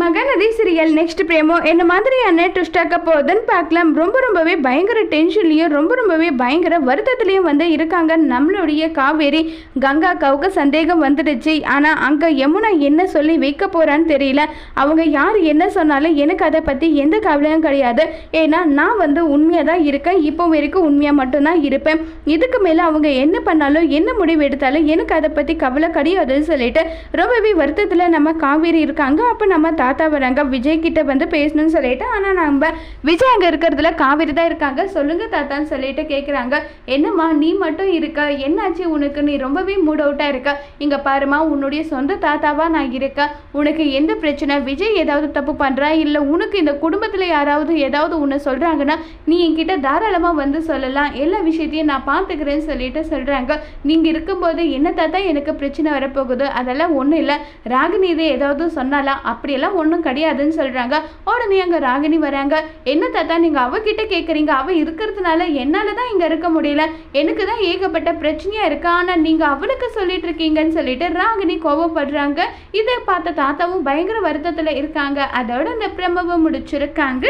Mahanadi serial next பிரேமோ என்ன மாதிரியான ட்விஸ்டாக்க போகுதுன்னு பார்க்கலாம். ரொம்ப ரொம்பவே பயங்கர டென்ஷன்லையும் ரொம்ப ரொம்பவே பயங்கர வருத்தத்துலேயும் வந்து இருக்காங்க நம்மளுடைய காவேரி. கங்காக்காவுக்கு சந்தேகம் வந்துடுச்சு. ஆனால் அங்கே யமுனா என்ன சொல்லி வைக்க போகிறான்னு தெரியல. அவங்க யார் என்ன சொன்னாலும் எனக்கு அதை பற்றி எந்த கவலையும் கிடையாது. ஏன்னா நான் வந்து உண்மையாக தான் இருக்கேன். இப்போ வரைக்கும் உண்மையாக மட்டும்தான் இருப்பேன். இதுக்கு மேலே அவங்க என்ன பண்ணாலும் என்ன முடிவு எடுத்தாலும் எனக்கு அதை பற்றி கவலை கிடையாதுன்னு சொல்லிட்டு ரொம்பவே வருத்தத்தில் நம்ம காவேரி இருக்காங்க. அப்போ நம்ம தாத்தா வராங்க. விஜய் கிட்ட வந்து பேசணும்னு சொல்லிட்டு ஆனால் நம்ம விஜய் அங்கே இருக்கிறதுல காவிரி தான் இருக்காங்க. சொல்லுங்க தாத்தான்னு சொல்லிட்டு கேட்குறாங்க என்னம்மா நீ மட்டும் இருக்க. என்னாச்சு உனக்கு? நீ ரொம்பவே மூட் அவுட்டாக இருக்க. இங்கே பாருமா உன்னுடைய சொந்த தாத்தாவாக நான் இருக்கேன் உனக்கு எந்த பிரச்சனை? விஜய் ஏதாவது தப்பு பண்ணுறா இல்லை உனக்கு இந்த குடும்பத்தில் யாராவது ஏதாவது உன்னை சொல்கிறாங்கன்னா நீ என்கிட்ட தாராளமாக வந்து சொல்லலாம். எல்லா விஷயத்தையும் நான் பார்த்துக்கிறேன்னு சொல்லிட்டு சொல்கிறாங்க நீங்கள் இருக்கும்போது என்ன தாத்தா எனக்கு பிரச்சனை வரப்போகுது? அதெல்லாம் ஒன்றும் இல்லை. ராகினி இது ஏதாவது சொன்னாலாம் அப்படியெல்லாம் ஒன்றும் கிடையாதுன்னு சொல்கிறாங்க உடனே அங்கே ராகினி வராங்க. என்ன தாத்தா நீங்கள் அவகிட்ட கேட்குறீங்க அவள் இருக்கிறதுனால என்னால் தான் இங்கே இருக்க முடியல. எனக்கு தான் ஏகப்பட்ட பிரச்சனையாக இருக்குது ஆனால் நீங்கள் அவளுக்கு சொல்லிட்டு இருக்கீங்கன்னு சொல்லிட்டு ராகினி கோவப்படுறாங்க. இதை பார்த்த தாத்தாவும் பயங்கர வருத்தத்தில் இருக்காங்க. அதோட இந்த பிரமவை முடிச்சிருக்காங்க.